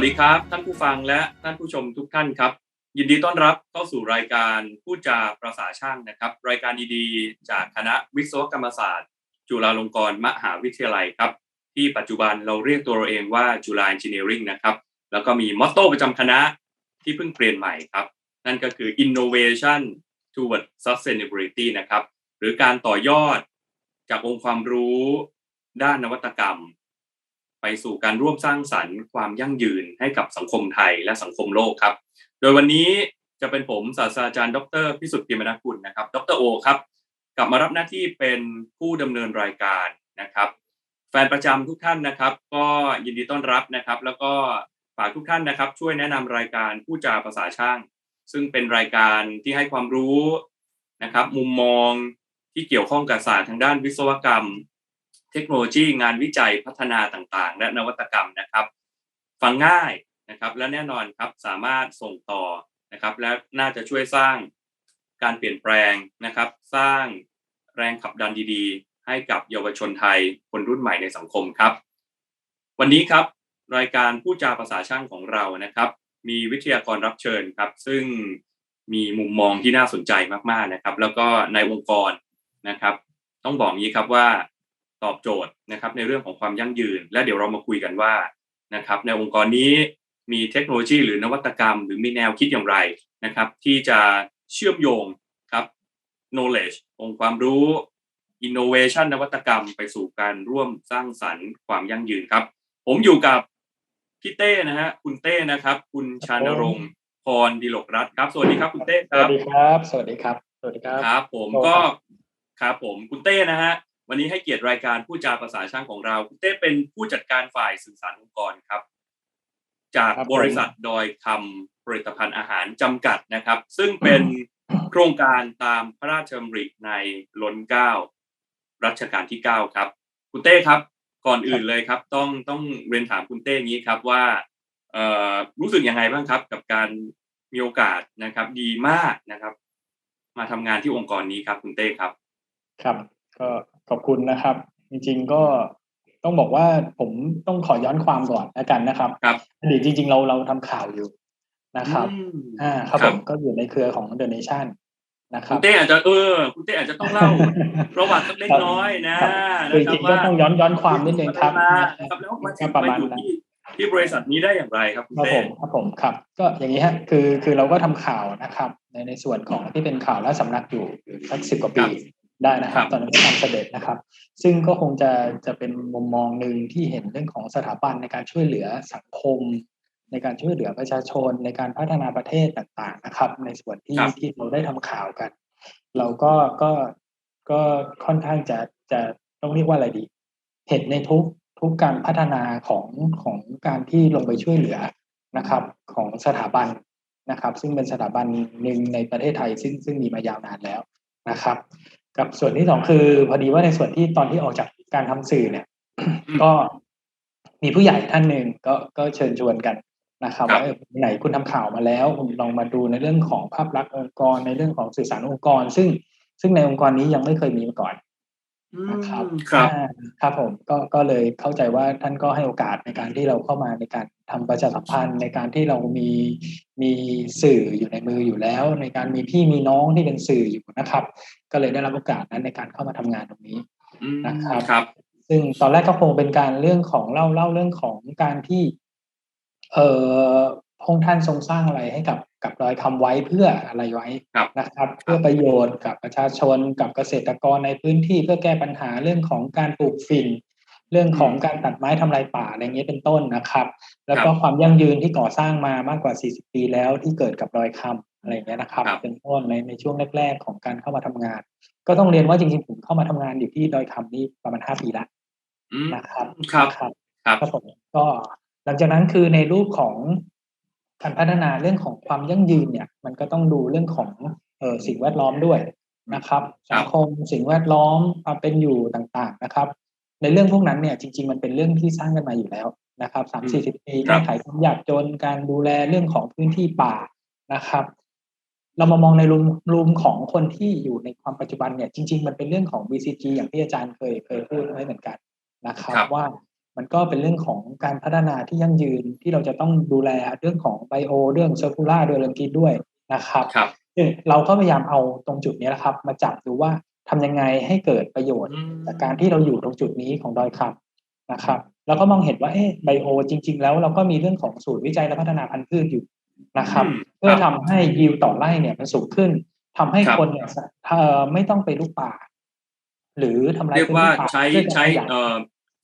วัสดีครับ ท่านผู้ฟังและท่านผู้ชมทุกท่านครับ ยินดีต้อนรับเข้าสู่รายการพูดจาประสาช่างนะครับ รายการดีๆ จากคณะวิศวกรรมศาสตร์ จุฬาลงกรณ์มหาวิทยาลัยครับ ที่ปัจจุบันเราเรียกตัวเราเองว่าจุฬา Engineering นะครับ แล้วก็มีมอตโต้ประจำคณะที่เพิ่งเปลี่ยนใหม่ครับ นั่นก็คือ innovation toward sustainability นะครับ หรือการต่อยอดจากองค์ความรู้ด้านนวัตกรรม ไปสู่การร่วมสร้างสรรค์ความยั่งยืนให้กับสังคมไทยและสังคมโลกครับ โดยวันนี้จะเป็นผมศาสตราจารย์ ดรพิสุทธิ์พิมนาคุณนะครับ ดรโอครับ กลับมารับหน้าที่เป็นผู้ดำเนินรายการนะครับ แฟนประจำทุกท่านนะครับ ก็ยินดีต้อนรับนะครับ แล้วก็ฝากทุกท่านนะครับ ช่วยแนะนำรายการผู้จาภาษาช่าง ซึ่งเป็นรายการที่ให้ความรู้นะครับ มุมมองที่เกี่ยวข้องกับศาสตร์ทางด้านวิศวกรรม เทคโนโลยีงานวิจัยพัฒนาต่างๆ และนวัตกรรมนะครับ ฟังง่ายนะครับและแน่นอนครับสามารถส่งต่อนะครับ และน่าจะช่วยสร้างการเปลี่ยนแปลงนะครับ สร้างแรงขับดันดีๆ ให้กับเยาวชนไทยคนรุ่นใหม่ในสังคมครับ วันนี้ครับรายการผู้จาภาษาช่างของเรานะครับ มีวิทยากรรับเชิญครับ ซึ่งมีมุมมองที่น่าสนใจมากๆนะครับ แล้วก็ในองค์กรนะครับ ต้องบอกงี้ครับว่า ตอบโจทย์นะครับในเรื่องของความยั่งยืน และเดี๋ยวเรามาคุยกันว่านะครับในองค์กรนี้มีเทคโนโลยีหรือนวัตกรรม หรือมีแนวคิดอย่างไรนะครับที่จะเชื่อมโยงครับ knowledge องค์ความรู้ innovation นวัตกรรมไปสู่การร่วมสร้างสรรค์ความยั่งยืนครับ ผมอยู่กับพี่เต้นะฮะคุณเต้นะครับ คุณชานรงค์พรดิลกรัตน์ครับ สวัสดีครับคุณเต้คสรัวับสดีครับ สวัสดีครับ สวัสดีครับครับ ผมโอ้ก็ครับครับผมคุณเต้นะฮะ วันนี้ให้เกียรติรายการผู้จาภาษาช่างของเราคุณเต้เป็นผู้จัดการฝ่ายสื่อสารองค์กรครับ จากครับผมบริษัทดอยคำผลิตภัณฑ์อาหารจำกัดนะครับ ซึ่งเป็นโครงการตามพระราชดำริในล้นเกล้ารัชกาลที่เก้าครับ คุณเต้ครับ ก่อนอื่นเลยครับ ต้องต้องเรียนถามคุณเต้อย่างนี้ครับว่าเอ่อรู้สึกยังไงบ้างครับ กับการมีโอกาสนะครับ ดีมากนะครับ มาทำงานที่องค์กรนี้ครับ คุณเต้ครับ ครับ ก็ขอบคุณนะครับ จริง ๆ ก็ต้องบอกว่าผมต้องขอย้อนความก่อนแล้วกันนะครับครับอดีตจริง ๆ เราเราทำข่าวอยู่นะครับอืมอ่าครับคผรับมก็อยู่ในเครือของ The Nation นะคคุรัณบเต้อาจจะเออคุณเต้อาจจะต้องเล่าประวัติสักเล็กน้อยนะครับคือนะจริงๆก็ต้องย้อนย้อนความนิดนึงครับมานะครับแล้วมาถึงประมามาณอยู่นั้นที่ที่บริษัทนี้ได้อย่างไรครับคุณครับเต้ผมครับผมครับ ก็อย่างนี้ฮะคือคือเราก็ทำข่าวนะครับ ในในส่วนของที่เป็นข่าวและสำนักอยู่สักสิบกว่าปี ได้นะครับ ตอนนั้นก็ทำเสด็จนะครับ ซึ่งก็คงจะจะเป็นมุมมองหนึ่งที่เห็นเรื่องของสถาบันในการช่วยเหลือสังคม ในการช่วยเหลือประชาชน ในการพัฒนาประเทศต่างๆนะครับ ในส่วนที่ที่เราได้ทำข่าวกัน เราก็ก็ก็ค่อนข้างจะจะต้องเรียกว่าอะไรดี เห็นในทุกทุกการพัฒนาของของการที่ลงไปช่วยเหลือนะครับ ของสถาบันนะครับ ซึ่งเป็นสถาบันหนึ่งในประเทศไทยซึ่งซึ่งมีมายาวนานแล้วนะครับ กับส่วนที่สองคือ พอดีว่าในส่วนที่ตอนที่ออกจากการทำสื่อเนี่ย ก็มีผู้ใหญ่ท่านหนึ่งก็ก็เชิญชวนกันนะครับว่าเออไหนคุณทำข่าวมาแล้วคุณลองมาดูในเรื่องของภาพลักษณ์องค์กรในเรื่องของสื่อสารองค์กร ซึ่งซึ่งในองค์กรนี้ยังไม่เคยมีมาก่อนอืม นะครับครับอ่าครับผมก็ก็เลยเข้าใจว่าท่านก็ให้โอกาสในการที่เราเข้ามาในการทำประชาสัมพันธ์ในการที่เรามีมีสื่ออยู่ในมืออยู่แล้ว ในการมีพี่มีน้องที่เป็นสื่ออยู่นะครับ ก็เลยได้รับโอกาสนั้นในการเข้ามาทำงานตรงนี้อืมนะครับครับ ซึ่งตอนแรกก็คงเป็นการเรื่องของเล่าเล่าเรื่องของการที่ เอ่อพระองค์ท่านทรงสร้างอะไรให้กับ กับรอยคำไว้เพื่ออะไรไว้ครับนะครับ เพื่อประโยชน์กับประชาชนกับเกษตรกรในพื้นที่เพื่อแก้ปัญหาเรื่องของการปลูกฝิ่น เรื่องของการตัดไม้ทำลายป่าอะไรเงี้ยเป็นต้นนะครับ แล้วก็ความยั่งยืนที่ก่อสร้างมามากกว่า 40 ปีแล้วที่เกิดกับรอยคำอะไรเงี้ยนะครับครับเป็นต้นในในช่วงแรก ๆ ของการเข้ามาทำงาน ก็ต้องเรียนว่าจริงๆผมเข้ามาทำงานอยู่ที่ดอยคำนี่ประมาณ 5 ปีละอืมนะครับครับนะครับครับครับผมก็หลังจากนั้นคือในรูปของ การพัฒนาเรื่องของความยั่งยืนเนี่ยมันก็ต้องดูเรื่องของเออสิ่งแวดล้อมด้วยนะครับครับ สังคมสิ่งแวดล้อมความเป็นอยู่ต่างๆนะครับ ในเรื่องพวกนั้นเนี่ยจริง ๆ มันเป็นเรื่องที่สร้างกันมาอยู่แล้วนะครับสามสี่สิบปีครัแก้บไขความยากจนการดูแลเรื่องของพื้นที่ป่านะครับ เรามามองในรูมรูมของคนที่อยู่ในความปัจจุบันเนี่ยจริง ๆ มันเป็นเรื่องของ BCG อย่างที่อาจารย์เคยเคยพูดไว้เหมือนกันนะครับครับว่า มันก็เป็นเรื่องของการพัฒนาที่ยั่งยืนที่เราจะต้องดูแลเรื่องของไบโอเรื่องเซอร์คูล่าโดยลังกีด้วยนะครับครับซึ่งเราก็พยายามเอาตรงจุดนี้แหละครับ มาจับดูว่าทำยังไงให้เกิดประโยชน์อืมจากการที่เราอยู่ตรงจุดนี้ของดอยคำนะครับแล้วก็มองเห็นว่าเอ๊ะไบโอจริง ๆ แล้วเราก็มีเรื่องของศูนย์วิจัยและพัฒนาพันธุ์พืชอยู่นะครับอืมเพื่อคทำรับให้ยิวต่อไร่เนี่ยมันสูงขึ้นทำให้ครับคนเนี่ยเอ่อไม่ต้องไปลุกป่า หรือทำลายเรียกว่าพื้นที่ป่ใช้เพื่อจะใช้ขยายเอ่อ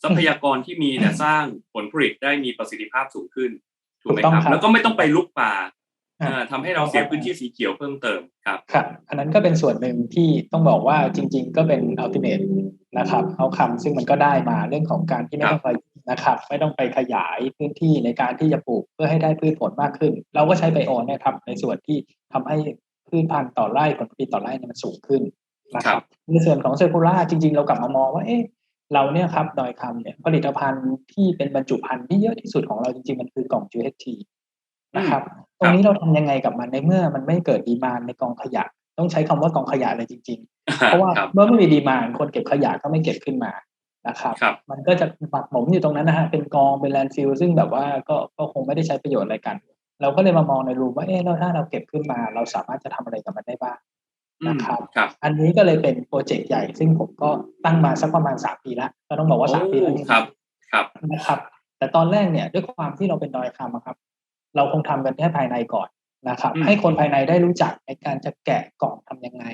ทรัพยากรที่มีเนี่ยสร้างผลผลิตได้มีประสิทธิภาพสูงขึ้นถูกไหมถูกต้องครับครับ แล้วก็ไม่ต้องไปลุกป่าอ่าเอ่อทำให้เราเสียพื้นที่สีเขียวเพิ่มเติมครับครับอันนั้นก็เป็นส่วนหนึ่งที่ต้องบอกว่าจริง ๆ ก็เป็นอัลติเม e นะครับเอาคำซึ่งมันก็ได้มาเรื่องของการที่ไม่ต้องไปนะครับ ไม่ต้องไปขยายพื้นที่ในการที่จะปลูกเพื่อให้ได้พืชผลมากขึ้น เราก็ใช้ไบโอนะครับในส่วนที่ทำให้พืชพันธุ์ต่อไร่ผลผลิตต่อไร่เนี่ยมันสูงขึ้นนะคครัรับบในส่วนของเซอร์คูล่าจริง ๆ เรากลับมามองว่าเอ๊ะ เราเนี่ยครับดอยคำเนี่ยผลิตภัณฑ์ที่เป็นบรรจุภัณฑ์ที่เยอะที่สุดของเราจริงๆ มันคือกล่อง GHT นะครับ ตรงนี้เราทำยังไงกับมันในเมื่อมันไม่เกิดดีมานในกองขยะ ต้องใช้คำว่ากองขยะเลยจริง ๆ เพราะว่าครับเมื่อไม่มีดีมานคนเก็บขยะก็ไม่เก็บขึ้นมานะครับครับ มันก็จะหมักหมมอยู่ตรงนั้นนะฮะเป็นกองเป็นแลนด์ฟิลซึ่งแบบว่าก็ก็คงไม่ได้ใช้ประโยชน์อะไรกัน เราก็เลยมามองในรูมว่าเอ๊ะแล้วถ้าเราเก็บขึ้นมา เราสามารถจะทำอะไรกับมันได้บ้างอืม นะครับครับอันนี้ก็เลยเป็นโปรเจกต์ใหญ่ ซึ่งผมก็ตั้งมาสักประมาณสามปีแล้ว ก็ต้องบอกว่าสามปีแล้วจริงๆครับครับนะครับ แต่ตอนแรกเนี่ยด้วยความที่เราเป็นดอยคำอะครับ เราคงทำกันแค่ภายในก่อนนะครับอืมให้คนภายในได้รู้จักในการจะแกะกล่องทำยังไง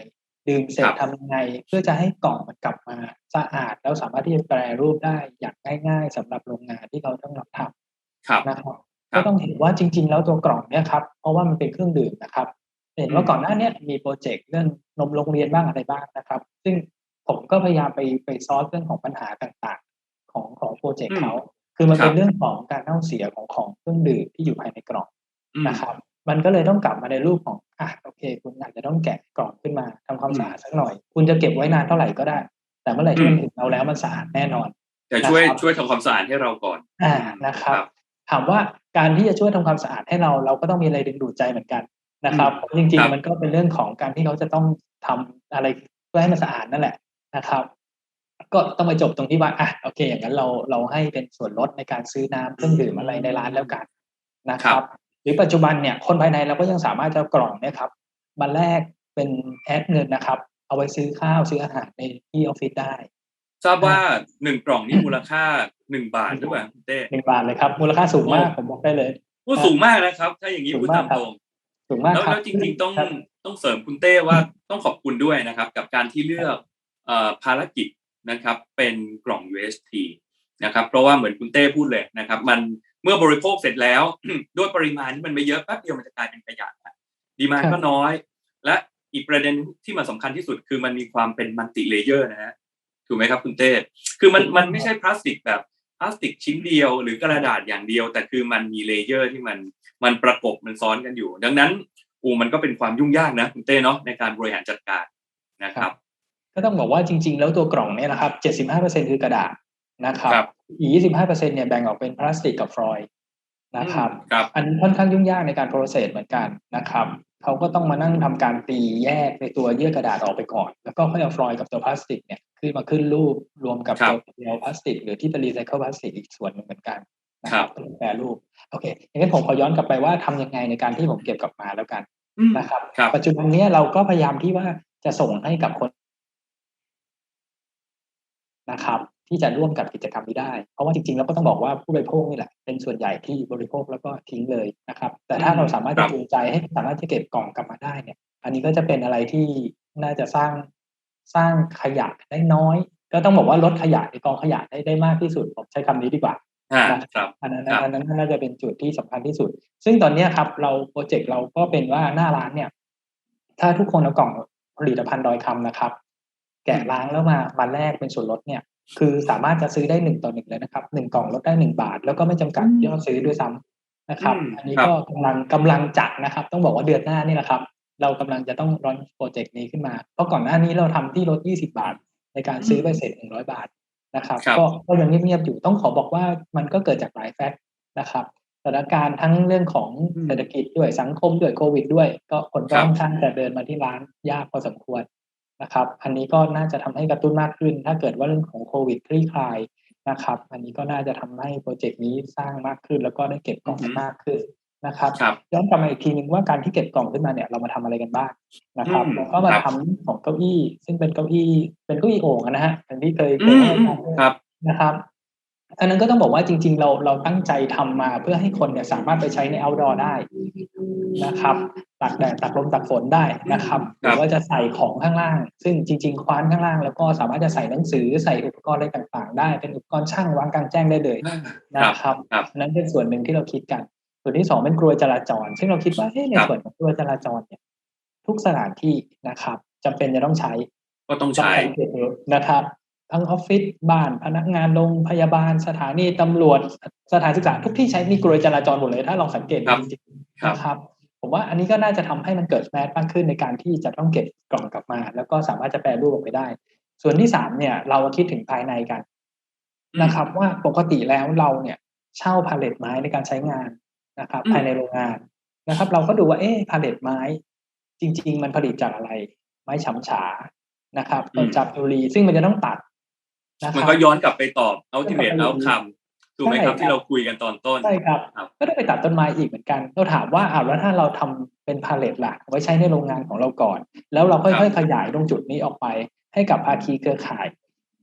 ดื่มเสร็จครับทำยังไง เพื่อจะให้กล่องมันกลับมาสะอาด แล้วสามารถที่จะแปรรูปได้อย่างง่าย ๆสำหรับโรงงานที่เขาต้องรับทำครับนะครับครับก็ต้องเห็นว่าจริง ๆ แล้วตัวกล่องเนี่ยครับเพราะว่ามันเป็นเครื่องดื่มนะครับ เห็นว่าอืมก่อนหน้าเนี้ยมีโปรเจกต์เรื่องนมโรงเรียนบ้างอะไรบ้างนะครับ ซึ่งผมก็พยายามไปไปซอสเรื่องของปัญหาต่างๆ ของของโปรเจกต์เขาคือมันครับเป็นเรื่องของการเน่าเสียของของเครื่องดื่มที่อยู่ภายในกล่องอืมนะครับ มันก็เลยต้องกลับมาในรูปของอะโอเค คุณอาจจะต้องแกะกล่องขึ้นมาทำความอืมสะอาดสักหน่อย คุณจะเก็บไว้นานเท่าไหร่ก็ได้ แต่เมื่อไหร่ที่อืมัมนถึงเราแล้วมันสะอาดแน่นอนแต่ช่วยนะครับช่วยทำความสะอาดให้เราก่อนอ่านะครับ ถามว่าการที่จะช่วยทำความสะอาดให้เราเราก็ต้องมีอะไรดึงดูดใจเหมือนกัน นะครับจริงครับๆมันก็เป็นเรื่องของการที่เขาจะต้องทำอะไรเพื่อให้มันสะอาดนั่นแหละนะครับ ก็ต้องไปจบตรงที่ว่าอะโอเค อย่างนั้นเราเราให้เป็นส่วนลดในการซื้อน้ำเครื่องดื่มอะไรในร้านแล้วกันนะคครัรับบหรือปัจจุบันเนี่ยคนภายในเราก็ยังสามารถจะเอากล่องเนี่ยครับมาแลกเป็นแอดเงินนะครับ เอาไว้ซื้อข้าวซื้ออาหารในที่ออฟฟิศได้ทราบว่าหนึ่งกล่องนี่มูลค่าหนึ่งบาทหรือเปล่าคุณเต้หนึ่งบาทเลยครับ มูลค่าสูงมากผมบอกได้เลยพูดสูงมากนะครับ ถ้าอย่างนี้สูงพูดมาตากมครับตรง สูงมากแล้วครับแล้วจริงๆต้องครับต้องเสริมคุณเต้ว่าต้องขอบคุณด้วยนะครับ กับการที่เลือกเอ่อภารกิจนะครับ เป็นกล่อง UST นะครับ เพราะว่าเหมือนคุณเต้พูดเลยนะครับ มันเมื่อบริโภคเสร็จแล้วด้วยปริมาณที่มันไม่เยอะแป๊บเดียวมันจะกลายเป็นขยะดีมาครับก็น้อย และอีกประเด็นที่มันสำคัญที่สุดคือมันมีความเป็นมัลติเลเยอร์นะฮะถูกไหมครับคุณเต้คือมันมันไม่ใช่พลาสติกแบบพลาสติกชิ้นเดียว หรือกระดาษอย่างเดียว แต่คือมันมีเลเยอร์ที่มัน มันประกบมันซ้อนกันอยู่ ดังนั้นอูมันก็เป็นความยุ่งยากนะคุณเต้เนาะในการบริหารจัดการนะครับ ก็ต้องบอกว่าจริง ๆ แล้วตัวกล่องเนี่ยนะครับ 75%คือกระดาษนะครับครับอีก 25%เนี่ยแบ่งออกเป็นพลาสติกกับฟลอยด์นะครับครับอันนี้ค่อนข้างยุ่งยากในการโปรเซสเหมือนกันนะครับเขาก็ต้องมานั่งทำการตีแยกในตัวเยื่อกระดาษออกไปก่อน แล้วก็ค่อยเอาฟลอยด์กับตัวพลาสติกเนี่ยขึ้นมาขึ้นรูปรวมกับครัตับวเกลียวพลาสติก หรือที่เป็นรีไซเคิลพลาสติกอีกส่วนหนึ่งเหมือนกัน นะคครัรับบต้องแปรรูปโอเคอย่างนั้นผมขอย้อนกลับไปว่าทำยังไงในการที่ผมเก็บกลับมาแล้วกันอืมนะครับครับ ปัจจุบันเนี้ยเราก็พยายามที่ว่าจะส่งให้กับคนนะครับ ที่จะร่วมกับกิจกรรมนี้ได้ เพราะว่าจริงๆแล้วก็ต้องบอกว่าผู้บริโภคนี่แหละเป็นส่วนใหญ่ที่บริโภคแล้วก็ทิ้งเลยนะครับ แต่ถ้าเราสามารถครัจะบจูงใจให้สามารถจะเก็บกล่องกลับมาได้เนี่ย อันนี้ก็จะเป็นอะไรที่น่าจะสร้างสร้างขยะได้น้อย ก็ต้องบอกว่าลดขยะในกองขยะได้ได้มากที่สุดผมใช้คำนี้ดีกว่าอ่า นะครับอันนั้นครับอันนั้นน่าจะเป็นจุดที่สำคัญที่สุด ซึ่งตอนเนี้ยครับ เราโปรเจกต์เราก็เป็นว่าหน้าร้านเนี่ย ถ้าทุกคนเอากล่องผลิตภัณฑ์ดอยคำนะครับ แกะล้างแล้วมามาแลกเป็นส่วนลดเนี่ย คือสามารถจะซื้อได้หนึ่งต่อหนึ่งเลยนะครับหนึ่งกล่องลดได้หนึ่งบาท แล้วก็ไม่จำกัดยอดซื้อด้วยซ้ำนะครับอืมอันนี้ครับก็กำลังกำลังจัดนะครับ ต้องบอกว่าเดือนหน้านี่แหละครับ เรากำลังจะต้องร้อนโปรเจกต์นี้ขึ้นมา เพราะก่อนหน้านี้เราทำที่ลด 20 บาท ในการซื้อไปเสร็จ 100 บาท นะครับครับก็ก็ยังเงียบๆอยู่ต้องขอบอกว่ามันก็เกิดจากหลายแฟกต์นะครับสถานการณ์ทั้งเรื่องของอืมเศรษฐกิจด้วยสังคมด้วยโควิด ด้วย ก็คนก็ครับค่อนข้างจะเดินมาที่ร้านยากพอสมควรนะครับ อันนี้ก็น่าจะทำให้กระตุ้นมากขึ้น ถ้าเกิดว่าเรื่องของโควิดคลี่คลายนะครับ อันนี้ก็น่าจะทำให้โปรเจกต์นี้สร้างมากขึ้น แล้วก็ได้เก็บกล่องมากขึ้น นะครับครับย้อนกลับมาอีกทีนึงว่าการที่เก็บกล่องขึ้นมาเนี่ยเรามาทำอะไรกันบ้างนะครับอืมแล้วก็มาครับทำของเก้าอี้ ซึ่งเป็นเก้าอี้เป็นเก้าอี้โอ่งอะนะฮะอย่างที่เคยเคอืยมให้อืมการครับนะครับอันนั้นก็ต้องบอกว่าจริง ๆ เราเราตั้งใจทำมาเพื่อให้คนเนี่ยสามารถไปใช้ใน outdoor ได้นะครับตากแดดตากลมตากฝนได้นะครับหครัรืบอว่าจะใส่ของข้างล่าง ซึ่งจริง ๆ ควานข้างล่าง แล้วก็สามารถจะใส่หนังสือใส่อุปกรณ์อะไรต่าง ๆ ได้ เป็นอุปกรณ์ช่างวางกลางแจ้งได้เลยครับนะครับครับอันนั้นเป็นส่วนหนึ่งที่เราคิดกัน ส่วนที่สองเป็นกลวยจราจร ซึ่งเราคิดว่าเอ๊ะในครับส่วนของกลวยจราจรเนี่ย ทุกสถานที่นะครับจำเป็นจะต้องใช้ ก็ต้องต้องใช้สังเกตดูนะครับทั้งออฟฟิศบ้านพนักงานโรงพยาบาล สถานีตำรวจสถานศึกษาทุกที่ใช้มีกลวยจราจรหมดเลย ถ้าลองสังเกตดูครับจริงครับๆนะครับ ผมว่าอันนี้ก็น่าจะทำให้มันเกิดแมสมากขึ้นในการที่จะต้องเก็บกล่องกลับมา แล้วก็สามารถจะแปลรูปออกไปได้ ส่วนที่สามเนี่ย เราคิดถึงภายในกันนะครับ ว่าปกติแล้วเราเนี่ย เช่าพาเลตไม้ในการใช้งาน นะครับอืมภายในโรงงานนะครับ เราก็ดูว่าเอ๊ะพาเลตไม้ จริง ๆ มันผลิตจากอะไร ไม้ฉำฉานะครับต้นจับยูรีซึ่งมันจะต้องตัดนะคมันรับก็ย้อนกลับไปตอบ ultimate ย้อนกลับไป outcome ถูกไหมครับใช่ครับที่เราคุยกันตอนต้นใช่ครับครับ ก็ต้องไปตัดต้นไม้อีกเหมือนกันเราถามว่าอ้าวแล้วถ้าเราทำเป็นพาเลตล่ะเอาไว้ใช้ในโรงงานของเราก่อน แล้วเราค่อยๆขยายตรงจุดนี้ออกไป ให้กับภาคีเครือข่าย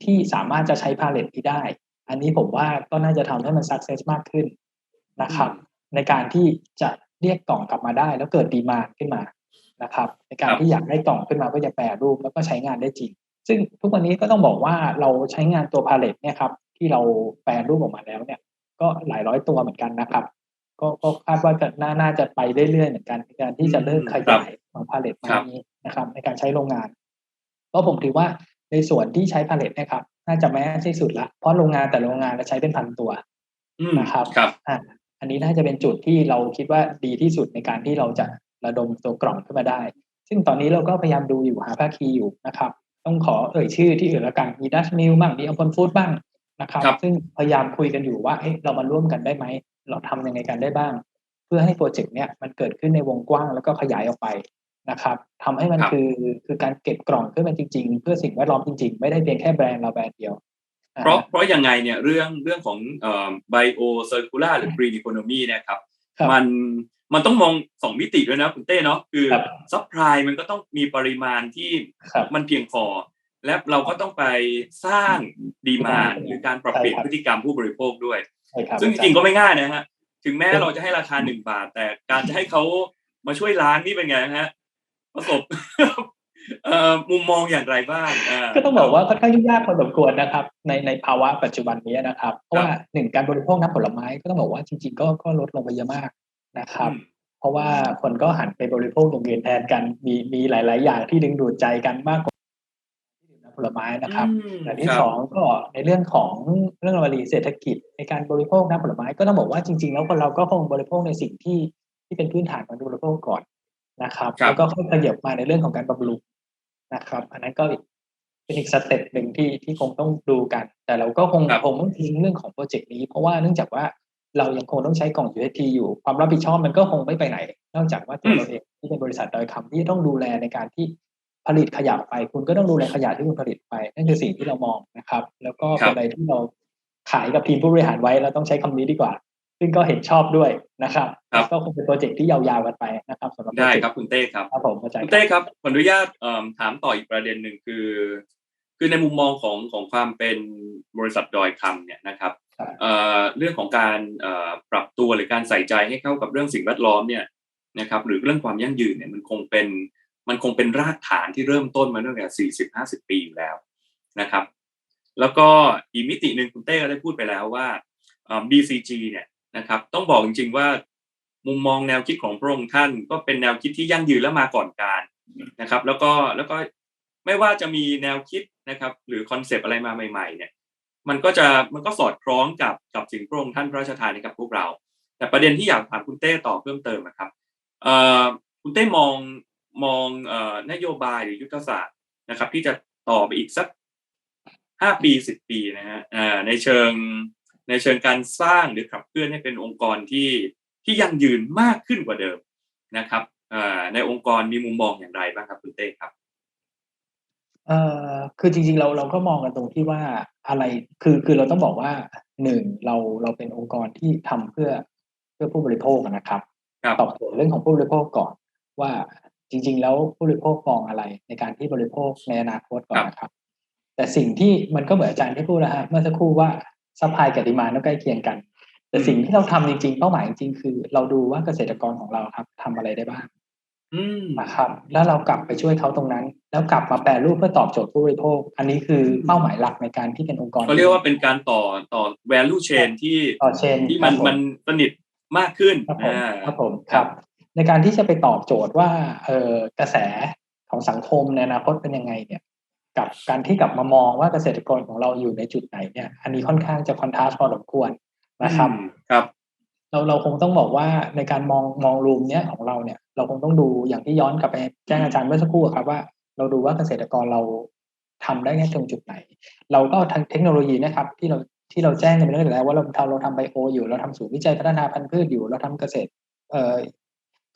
ที่สามารถจะใช้พาเลตนี้ได้ อันนี้ผมว่าก็น่าจะทำให้มันสักเซสมากขึ้นนะครับ ในการที่จะเรียกกล่องกลับมาได้ แล้วเกิดดีมานขึ้นมานะครับ ในการครับที่อยากได้กล่องขึ้นมาเพื่อจะแปรรูปแล้วก็ใช้งานได้จริง ซึ่งทุกวันนี้ก็ต้องบอกว่าเราใช้งานตัวพาเลตเนี่ยครับที่เราแปรรูปออกมาแล้วเนี่ย ก็หลายร้อยตัวเหมือนกันนะครับ ก็ก็คาดว่าจะน่าน่าจะไปเรื่อยๆเหมือนกันในการที่จะเริ่มขยายของพาเลตมานี้นะครับ ในการใช้โรงงานเพราะผมถือว่าในส่วนที่ใช้พาเลตนะครับ น่าจะแม้ที่สุดละเพราะโรงงานแต่ละโรงงานเราใช้เป็นพันตัวอืมนะครับครับ อะอันนี้น่าจะเป็นจุดที่เราคิดว่าดีที่สุดในการที่เราจะระดมตัวกล่องขึ้นมาได้ ซึ่งตอนนี้เราก็พยายามดูอยู่หาภาคีอยู่นะครับ ต้องขอเอ่ยชื่อที่อื่นละกันมีดัชมิลบ้างมีอัมพลฟู้ดบ้างนะครับครับ ซึ่งพยายามคุยกันอยู่ว่าเอ๊ะเรามาร่วมกันได้ไหม เราทำยังไงกันได้บ้าง เพื่อให้โปรเจกต์เนี้ยมันเกิดขึ้นในวงกว้างแล้วก็ขยายออกไปนะครับทำให้มันครับคือคือการเก็บกล่องขึ้นมาจริง ๆ เพื่อสิ่งแวดล้อมจริง ๆ ไม่ได้เพียงแค่แบรนด์เราแบรนด์เดียวอ่ เพราะเพราะยังไงเนี่ยเรื่องเรื่องของเอ่อ bio circular หรือ green economy เนะครับครับมันมันต้องมองสองมิติด้วยนะคุณเต้เนาะคือครับซัพพลายมันก็ต้องมีปริมาณที่ครับมันเพียงพอและเราก็ต้องไปสร้างดีมานใช่หรือการปรับเปลี่ยนใช่ครับพฤติกรรมผู้บริโภคด้วยใช่ครับซึ่งจริงๆก็ไม่ง่ายนะฮะถึงแม้เราจะให้ราคาหนึ่งบาท แต่การจะให้เขามาช่วยล้างนี่เป็นไงฮะประสบเอ่อ มุมมองอย่างไรบ้างาก็ต้องบอกว่าค่อนข้างยุ่งยากพอสมควรนะครับ ในในภาวะปัจจุบันนี้นะครับ เพราะว่าหนึ่งการบริโภคน้ำผลไม้ก็ต้องบอกว่าจริง ๆ ก็ก็ลดลงไปเยอะมากนะครับอืมเพราะว่าคนก็หันไปบริโภคอย่างอื่นแทนกันมีมีหลาย ๆ อย่างที่ดึงดูดใจกันมากกว่าที่ดื่มน้ำผลไม้นะครับอืมอย่างที่ครับสองก็ในเรื่องของเรื่องวลีเศรษฐกิจ ในการบริโภคน้ำผลไม้ก็ต้องบอกว่าจริง ๆ แล้วคนเราก็คงบริโภคในสิ่งที่ที่เป็นพื้นฐานของบริโภคก่อนนะครับครับแล้วก็ค่อยขยับมาในเรื่องของการบำรุง นะครับ อันนั้นก็อีกเป็นอีกสเต็ปหนึ่งที่ที่คงต้องดูกัน แต่เราก็คงครับคงต้องทิ้งเรื่องของโปรเจกต์นี้ เพราะว่าเนื่องจากว่าเรายังคงต้องใช้กล่อง UST อยู่ความรับผิดชอบมันก็คงไม่ไปไหน นอกจากว่าตัวเราเองที่เป็นบริษัทดอยคำที่ต้องดูแลในการที่ผลิตขยะไป คุณก็ต้องดูแลขยะที่คุณผลิตไป นั่นคือสิ่งที่เรามองนะครับ แล้วก็ครัเป็บนอะไรที่เราขายกับทีมผู้บริหารไว้เราต้องใช้คำนี้ดีกว่า ซึ่งก็เห็นชอบด้วยนะครับครับก็คงเป็นโปรเจกต์ที่ยาวๆกันไปนะครับสำหรับโปรได้เจกต์ครับคุณเต้ครับครับผมเข้าใจคุณครับเต้ครับขออนุญาตเอิ่มถามต่ออีกประเด็นหนึ่งคือ คือในมุมมองของของความเป็นบริษัทดอยคำเนี่ยนะครับครับเอ่อเรื่องของการเอ่อปรับตัวหรือการใส่ใจให้เข้ากับเรื่องสิ่งแวดล้อมเนี่ยนะครับ หรือเรื่องความยั่งยืนเนี่ยมันคงเป็นมันคงเป็นรากฐานที่เริ่มต้นมาตั้งแต่สี่สิบห้าสิบปีอยู่แล้วนะครับ แล้วก็อีกมิติหนึ่งคุณเต้ก็ได้พูดไปแล้วว่าเอ่อ BCG เนี่ย นะครับ ต้องบอกจริงๆว่ามุมมองแนวคิดของพระองค์ท่านก็เป็นแนวคิดที่ยั่งยืนและมาก่อนการนะครับ แล้วก็แล้วก็ไม่ว่าจะมีแนวคิดนะครับ หรือคอนเซปต์อะไรมาใหม่ ๆ เนี่ย มันก็จะมันก็สอดคล้องกับกับสิ่งพระองค์ท่านพระราชทานให้กับพวกเรา แต่ประเด็นที่อยากถามคุณเต้ต่อเพิ่มเติมนะครับเออคุณเต้มองมองเออนโยบายหรือยุทธศาสตร์นะครับ ที่จะต่อไปอีกสักห้าปีสิบปีนะฮะในเชิง ในเชิงการสร้างหรือขับเคลื่อนให้เป็นองค์กรที่ที่ยั่งยืนมากขึ้นกว่าเดิมนะครับอ่าในองค์กรมีมุมมองอย่างไรบ้างครับคุณเต้ครับเอ่อคือจริงๆเราเราก็มองกันตรงที่ว่าอะไรคือคือเราต้องบอกว่าหนึ่งเราเราเป็นองค์กรที่ทำเพื่อเพื่อผู้บริโภคนะครับครับตอบโจทย์เรื่องของผู้บริโภคก่อน ว่าจริง ๆ แล้วผู้บริโภคมองอะไรในการที่บริโภคในอนาคตก่อนนะครับ แต่สิ่งที่มันก็เหมือนอาจารย์ที่พูดนะฮะเมื่อสักครู่ว่า ซัพพลายกับดีมานต้องใกล้เคียงกัน แต่สิ่งที่เราทำจริงๆ เป้าหมายจริงๆคือ เราดูว่าเกษตรกรของเราครับทำอะไรได้บ้างอืมนะครับ แล้วเรากลับไปช่วยเขาตรงนั้น แล้วกลับมาแปลรูปเพื่อตอบโจทย์ผู้บริโภค อันนี้คือเป้าหมายหลักในการที่เป็นองค์กรเขาเรียกว่าเป็นการต่อต่อ value chain ที่ต่อเชนที่มันครับผมันสนิทมากขึ้นครับผมอ่าครับผมครับ ในการที่จะไปตอบโจทย์ว่าเออกระแสของสังคมในอนาคตเป็นยังไงเนี่ย กับการที่กลับมามองว่าเกษตรกรของเราอยู่ในจุดไหนเนี่ย อันนี้ค่อนข้างจะคอนทราสต์พอสมควรนะครับอืมครับ เราเราคงต้องบอกว่าในการมองมองรูมเนี้ยของเราเนี่ย เราคงต้องดูอย่างที่ย้อนกลับไปแจ้งอาจารย์เมื่อสักครู่อะครับว่า เราดูว่าเกษตรกรเราทำได้แค่ตรงจุดไหน เราก็ทางเทคโนโลยีนะครับ ที่เราที่เราแจ้งกันไปเรื่อยๆแล้วว่าเราทำเราทำไบโออยู่เราทำศูนย์วิจัยพัฒนาพันธุ์พืชอยู่ เราทำเกษตรเอ่อ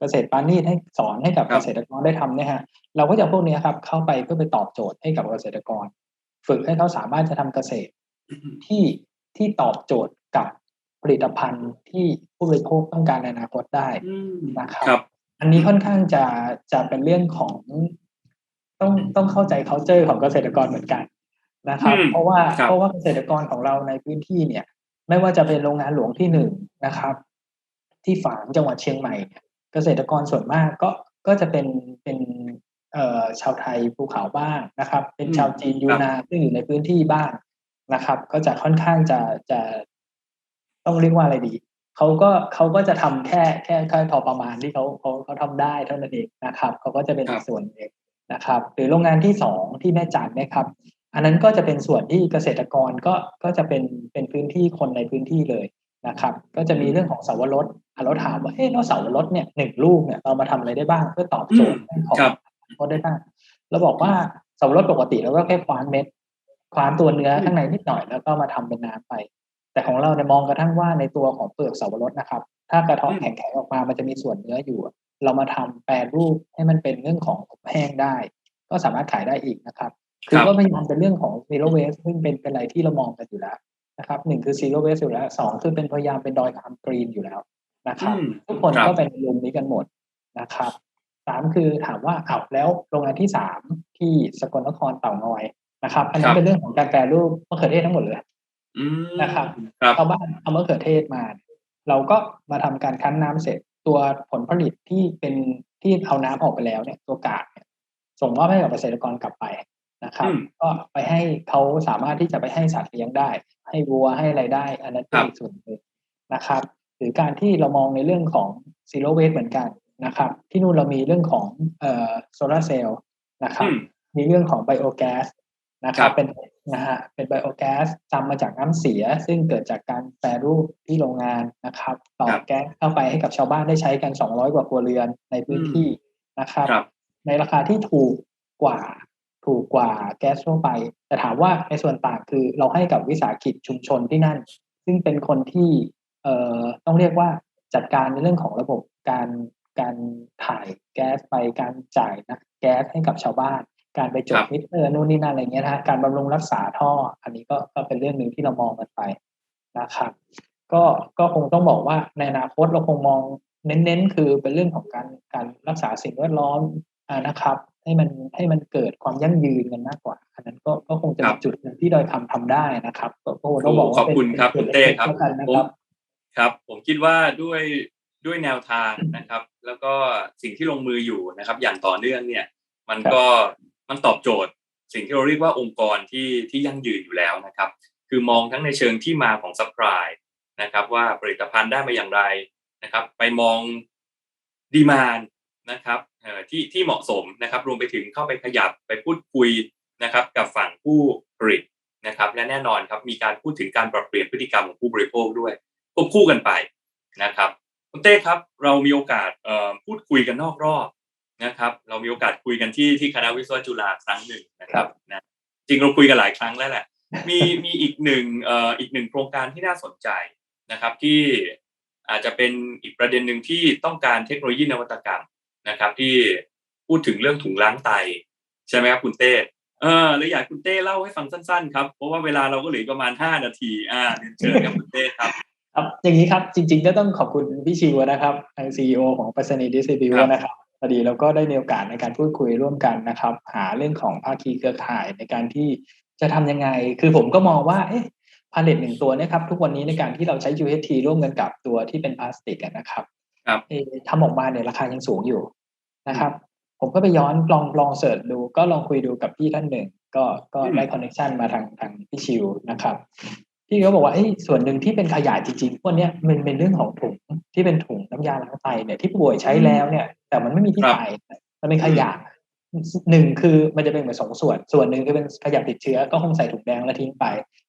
เกษตรปานีตให้สอนให้กับครัเกบษตรกรได้ทำเนี่ยฮะเราก็จะเอาพวกเนี้ยครับ เข้าไปเพื่อไปตอบโจทย์ให้กับเกษตรกร ฝึกให้เขาสามารถจะทำเกษตรที่ที่ตอบโจทย์กับผลิตภัณฑ์ที่ผู้บริโภคต้องการในอนาคตได้อืมนะครับครับ อันนี้ค่อนข้างจะจะเป็นเรื่องของต้องต้องเข้าใจ culture ของเกษตรกรเหมือนกันนะครับอืมเพราะว่าครับเพราะว่าเกษตรกรของเราในพื้นที่เนี่ย ไม่ว่าจะเป็นโรงงานหลวงที่หนึ่งนะครับ ที่ฝางจังหวัดเชียงใหม่เนี่ย เกษตรกรส่วนมากก็ก็จะเป็นเป็นเอ่อชาวไทยภูเขาบ้างนะครับ เป็นชาวจีนยูนานซึ่งอยู่ในพื้นที่บ้างนะครับ ก็จะค่อนข้างจะจะต้องเรียกว่าอะไรดีเขาก็เขาก็จะทำแค่แค่แค่พอประมาณที่เขาเขาเขาทำได้เท่านั้นเองนะครับเขาก็จะเป็นครับส่วนเองนะครับ หรือโรงงานที่สองที่แม่จันนะครับ อันนั้นก็จะเป็นส่วนที่เกษตรกรก็ก็จะเป็นเป็นพื้นที่คนในพื้นที่เลย นะครับ ก็จะมีเรื่องของเสาวรสอะเราถามว่าเอ๊ะแล้วเสาวรสเนี่ยหนึ่งลูกเนี่ยเรามาทำอะไรได้บ้างเพื่อตอบโจทย์ของครับเขาได้บ้างเราบอกว่าเสาวรสปกติเราก็แค่คว้านเม็ดคว้านตัวเนื้อข้างในนิดหน่อยแล้วก็มาทำเป็นน้ำไป แต่ของเราเนี่ยมองกระทั่งว่าในตัวของเปลือกเสาวรสนะครับ ถ้ากระเทาะอืมแข็งๆออกมามันจะมีส่วนเนื้ออยู่ เรามาทำแปรรูปให้มันเป็นเรื่องของอบแห้งได้ ก็สามารถขายได้อีกนะครับคือก็พยายามเป็นเรื่องของ zero waste ซึ่งเป็นเป็นอะไรที่เรามองกันอยู่แล้ว นะครับหนึ่งคือ zero waste อยู่แล้วสองคือเป็นพยายามเป็นดอยคามกรีนอยู่แล้วนะครับอืมทุกคนครับก็เป็นรวมนี้กันหมดนะครับสามคือถามว่าอ้าวแล้วโรงงานที่สามที่สกลนครเต่างอยนะครับ อันนี้นเป็นเรื่องของการแปรรูปมะเขือเทศทั้งหมดเลยอืมนะครับครับชาวบ้านเอามะเขือเทศมา เราก็มาทำการคั้นน้ำเสร็จตัวผลผลิตที่เป็นที่เอาน้ำออกไปแล้วเนี่ยตัวกากเนี่ยส่งมอบให้กับเกษตรกรกลับไปนะครับอืมก็ไปให้เขาสามารถที่จะไปให้สัตว์เลี้ยงได้ ให้วัวให้อะไรได้ อันนั้นเป็นครับอีกส่วนหนึ่งนะครับ หรือการที่เรามองในเรื่องของ zero waste เหมือนกันนะครับ ที่นู่นเรามีเรื่องของเอ่อโซลาร์เซลล์นะครับอืมมีเรื่องของไบโอแก๊สนะคครัรับบเป็นนะฮะเป็นไบโอแก๊สทำมาจากน้ำเสีย ซึ่งเกิดจากการแปรรูปที่โรงงานนะครับ ต่อครับแก๊สเข้าไปให้กับชาวบ้านได้ใช้กัน 200 กว่าครัวเรือนในพื้นที่นะครับครับในราคาที่ถูกกว่า ถูกกว่าแก๊สทั่วไป แต่ถามว่าในส่วนต่างคือเราให้กับวิสาหกิจชุมชนที่นั่น ซึ่งเป็นคนที่เอ่อต้องเรียกว่าจัดการในเรื่องของระบบการการถ่ายแก๊สไปการจ่ายนะแก๊สให้กับชาวบ้าน การไปจครัดบมิเตอร์นู่นนี่นั่นอะไรเงี้ยนะฮะการบำรุงรักษาท่อ อันนี้ก็ก็เป็นเรื่องหนึ่งที่เรามองกันไปนะครับก็ก็คงต้องบอกว่าในอนาคตเราคงมองเน้นๆ คือเป็นเรื่องของการการรักษาสิ่งแวดล้อมอ่านะครับ ให้มันให้มันเกิดความยั่งยืนกันมากกว่า อันนั้นก็ก็คงจะครัเป็นบจุดหนึ่งที่ดอยคำทำได้นะครับก็ก็ต้องบอกขว่าอบเป็นคุณครับป็คุนณเต้ครับแล้วกันนะผมครับครับ ผมคิดว่าด้วยด้วยแนวทางนะครับ แล้วก็สิ่งที่ลงมืออยู่นะครับ อย่างต่อเนื่องเนี่ย มันก็มันตอบโจทย์ สิ่งที่เราเรียกว่าองค์กรที่ที่ยั่งยืนอยู่แล้วนะครับ คือมองทั้งในเชิงที่มาของซัพพลายนะครับ ว่าผลิตภัณฑ์ได้มาอย่างไรนะครับ ไปมองดีมาน นะครับเอ่อที่ที่เหมาะสมนะครับรวมไปถึงเข้าไปขยับไปพูดคุยนะครับ กับฝั่งผู้ผลิตนะครับ และแน่นอนครับมีการพูดถึงการปรับเปลี่ยนพฤติกรรมของผู้บริโภคด้วยควบคู่กันไปนะครับคุณเต้ครับเรามีโอกาสเอ่อพูดคุยกันนอกรอบนะครับ เรามีโอกาสคุยกันที่ที่คณะวิศวะจุฬาครั้งหนึ่งนะครับนะจริงเราคุยกันหลายครั้งแล้วแหละมีมีอีกหนึ่งเอ่ออีกหนึ่งโครงการที่น่าสนใจนะครับที่อาจจะเป็นอีกประเด็นหนึ่งที่ต้องการเทคโนโลยีนวัตกรรม นะครับ ที่พูดถึงเรื่องถุงล้างไต ใช่ไหมครับคุณเต้เออเลยอยากคุณเต้เล่าให้ฟังสั้นๆครับ เพราะว่าเวลาเราก็เหลือประมาณห้านาที อ่าเรียนเชิญครับคุณเต้ครับ ครับ อย่างนี้ครับจริงๆก็ต้องขอบคุณพี่ชิวนะครับทางซีอของ p e r s o n i t y d i s t r i b u ครับนะครับพอดีเราก็ได้มีโอกาสในการพูดคุยร่วมกันนะครับ หาเรื่องของภาคีเครือข่ายในการที่จะทำยังไง คือผมก็มองว่าเอ๊ะพาเลตหนึ่งตัวเนะครับ ทุกวันนี้ในการที่เราใช้ UHT ร่วมกันกับตัวที่เป็นพลาสติกอะนะครับครับเอ๊ะ ทำออกมาเนี่ยราคายังสูงอยู่นะครับ ผมก็ไปย้อนลองลองเสิร์ชดู ก็ลองคุยดูกับพี่ท่านหนึ่ง ก็ก็อืมได้คอนเนคชันมาทางทางพี่ชิวนะครับพี่เขาบอกว่าเอ้ยส่วนหนึ่งที่เป็นขยะจริงๆพวกเนี้ยมันเป็นเรื่องของถุงที่เป็นถุงน้ำยาล้างไตเนี่ยที่ผู้ป่วยใช้แล้วเนี่ย แต่มันไม่มีที่ครับใส่มันเป็นขยะหนึ่งคือมันจะเป็นเหมือนสองส่วน ส่วนหนึ่งคือเป็นขยะติดเชื้อก็คงใส่ถุงแดงแล้วทิ้งไป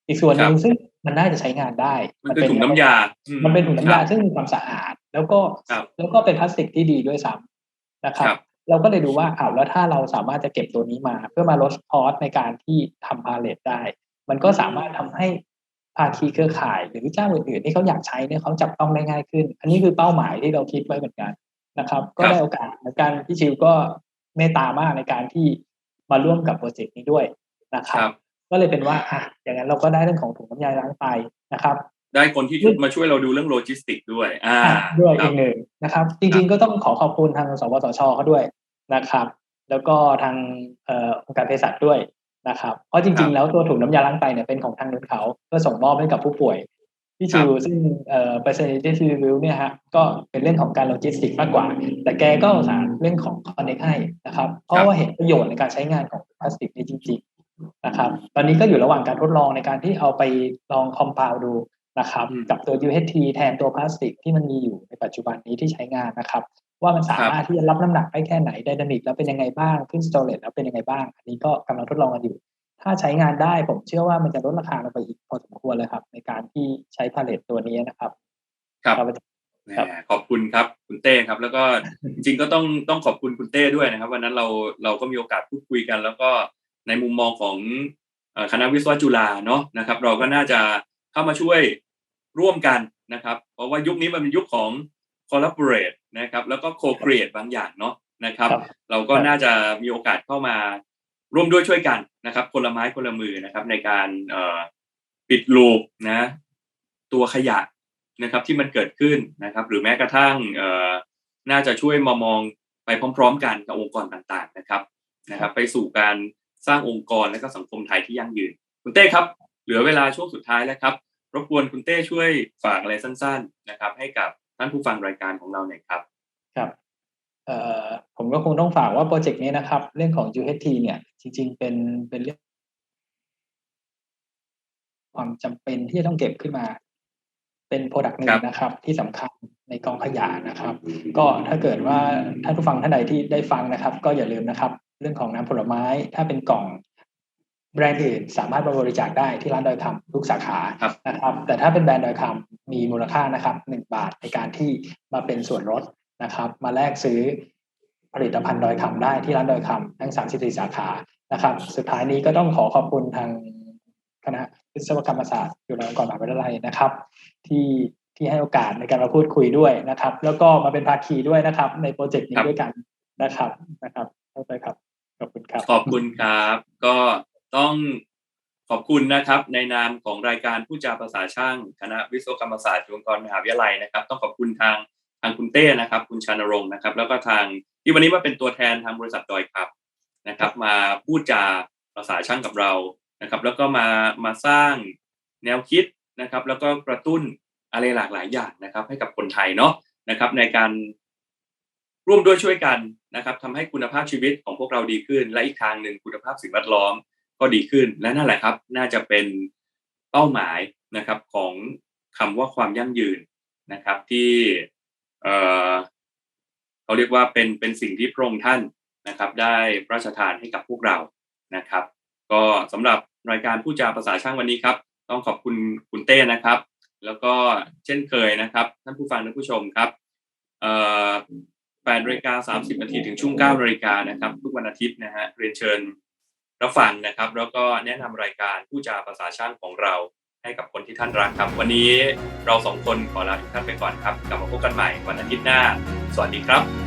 อีกส่วนหนึ่งซึ่งมันน่าจะใช้งานได้ มันคือถุงน้ำยาอืมันเป็นถุงน้ำยาครับซึ่งมีความสะอาด แล้วก็ครับแล้วก็เป็นพลาสติกที่ดีด้วยซ้ำนะครับครับ เราก็เลยดูว่าอ้าวแล้วถ้าเราสามารถจะเก็บตัวนี้มา เพื่อมาลดคอสในการที่ทำพาเลตได้ มันก็สามารถทำให้ภาคีเครือข่ายหรือเจ้าอื่นๆที่เขาอยากใช้เนี่ยเขาจับต้องได้ง่ายขึ้น อันนี้คือเป้าหมายที่เราคิดไว้เหมือนกันนะครับ ก็ได้โอกาสเหมือนกันพี่ชิวก็เมตตามากในการที่มาร่วมกับโปรเจกต์นี้ด้วยนะคครัรับบก็เลยเป็นว่าอะอย่างนั้นเราก็ได้เรื่องของถุงน้ำยาล้างไตนะครับ ได้คนที่มาช่วยเราดูเรื่องโลจิสติกด้วย อ่าอะด้วยครัอีบกหนึ่งนะครับ จริง ๆ ก็ต้องขอขอบคุณทางสปสชเขาด้วยนะครับ แล้วก็ทางเอ่อองค์การเภสัชด้วยนะครับ เพราะจริง ๆ แล้วตัวถุงน้ำยาล้างไตเนี่ยเป็นของทางนู้นเขาเพื่อส่งมอบให้กับผู้ป่วยพี่ชิวซึ่งเอ่อไปเซนเตอร์ซีวิวเนี่ยฮะก็เป็นเรื่องของการโลจิสติกมากกว่า แต่แกก็สารเรื่องของคอนเนคให้นะครับ เพราะว่าเห็นประโยชน์ในการใช้งานของพลาสติกนี้จริง ๆ นะครับ ตอนนี้ก็อยู่ระหว่างการทดลองในการที่เอาไปลองคอม p พ u ดู นะครับอืมกับตัว UHT แทนตัวพลาสติกที่มันมีอยู่ในปัจจุบันนี้ที่ใช้งานนะครับ ว่ามันสามารถที่จะรับน้ำหนักได้แค่ไหนไดนามิกแล้วเป็นยังไงบ้างขึ้นสโตรเลตแล้วเป็นยังไงบ้าง อันนี้ก็กำลังทดลองกันอยู่ ถ้าใช้งานได้ผมเชื่อว่ามันจะลดราคาลงไปอีกพอสมควรเลยครับ ในการที่ใช้พาเลตตัวนี้นะครับ ครับเราไปแหมขอบคุณครับคุณเต้ครับ แล้วก็จริงๆก็ต้องต้องขอบคุณคุณเต้ด้วยนะครับ วันนั้นเราเราก็มีโอกาสพูดคุยกัน แล้วก็ในมุมมองของเอ่อคณะวิศวะจุฬาเนาะนะครับ เราก็น่าจะ เข้ามาช่วยร่วมกันนะครับ เพราะว่ายุคนี้มันเป็นยุคของ collaborate นะครับแล้วก็ co-create บางอย่างเนาะนะครับครับเราก็น่าจะมีโอกาสเข้ามาร่วมด้วยช่วยกันนะครับ คนละไม้คนละมือนะครับ ในการเอ่อปิดลูปนะ ตัวขยะนะครับที่มันเกิดขึ้นนะครับ หรือแม้กระทั่งเอ่อน่าจะช่วยมามองไปพร้อม ๆ กันกับองค์กรต่างๆนะครับนะครับ ไปสู่การสร้างองค์กรและก็สังคมไทยที่ยั่งยืน คุณเต้ครับ เหลือเวลาช่วงสุดท้ายแล้วครับรบกวนคุณเต้ช่วยฝากอะไรสั้น ๆ นะครับ ให้กับท่านผู้ฟังรายการของเราหน่อยครับ ครับเอ่อผมก็คงต้องฝากว่าโปรเจกต์นี้นะครับ เรื่องของ UHT เนี่ย จริง ๆ เป็นเป็นเรื่อง ความจำเป็นที่จะต้องเก็บขึ้นมา เป็นโปรดักต์หนึ่ครังบนะครับ ที่สำคัญในกองขยะนะครับ ก็ถ้าเกิดว่าท่านผู้ฟังท่านใดที่ได้ฟังนะครับ ก็อย่าลืมนะครับ เรื่องของน้ำผลไม้ถ้าเป็นกล่อง แบรนด์อื่นสามารถมาบริจาคได้ที่ร้านดอยคำทุกสาขาครับนะครับ แต่ถ้าเป็นแบรนด์ดอยคำมีมูลค่านะครับหนึ่งบาทในการที่มาเป็นส่วนลดนะครับ มาแลกซื้อผลิตภัณฑ์ดอยคำได้ที่ร้านดอยคำทั้ง 34 สาขานะครับ สุดท้ายนี้ก็ต้องขอขอบคุณทางคณะวิศวกรรมศาสตร์จุฬาลงกรณ์มหาวิทยาลัยนะครับ ที่ที่ให้โอกาสในการมาพูดคุยด้วยนะครับ แล้วก็มาเป็นภาคีด้วยนะครับ ในโปรเจกต์นี้ครับด้วยกันนะครับนะครับเข้าใจครับขอบคุณครับ ขอบคุณครับ ก็ ต้องขอบคุณนะครับ ในนามของรายการผู้จาภาษาช่างคณะวิศวกรรมศาสตร์จุฬาลงกรณ์มหาวิทยาลัยนะครับ ต้องขอบคุณทางทางคุณเต้นะครับ คุณชานรงค์นะครับ แล้วก็ทางที่วันนี้มาเป็นตัวแทนทางบริษัทดอยครับนะครับ มาพูดจาภาษาช่างกับเรานะครับ แล้วก็มามาสร้างแนวคิดนะครับ แล้วก็กระตุ้นอะไรหลากหลายอย่างนะครับ ให้กับคนไทยเนาะนะครับ ในการร่วมด้วยช่วยกันนะครับทำให้คุณภาพชีวิตของพวกเราดีขึ้น และอีกทางหนึ่งคุณภาพสิ่งแวดล้อม ก็ดีขึ้นและนั่นแหละครับ น่าจะเป็นเป้าหมายนะครับของคำว่าความยั่งยืนนะครับที่เเขาเรียกว่าเป็นเป็นสิ่งที่พระองค์ท่านนะครับ ได้พระราชทานให้กับพวกเรานะครับ ก็สำหรับรายการผู้จาภาษาช่างวันนี้ครับ ต้องขอบคุณคุณเต้นะครับ แล้วก็เช่นเคยนะครับท่านผู้ฟังท่านผู้ชมครับเอ่อ8นาฬิกา30นาทีถึงช่วง9นาฬิกานะครับ ทุกวันอาทิตย์นะฮะเรียนเชิญ รับฟังนะครับ แล้วก็แนะนำรายการผู้จาภาษาช่างของเราให้กับคนที่ท่านรักครับ วันนี้เราสองคนขอลาทุกท่านไปก่อนครับ กลับมาพบกันใหม่วันอาทิตย์หน้า สวัสดีครับ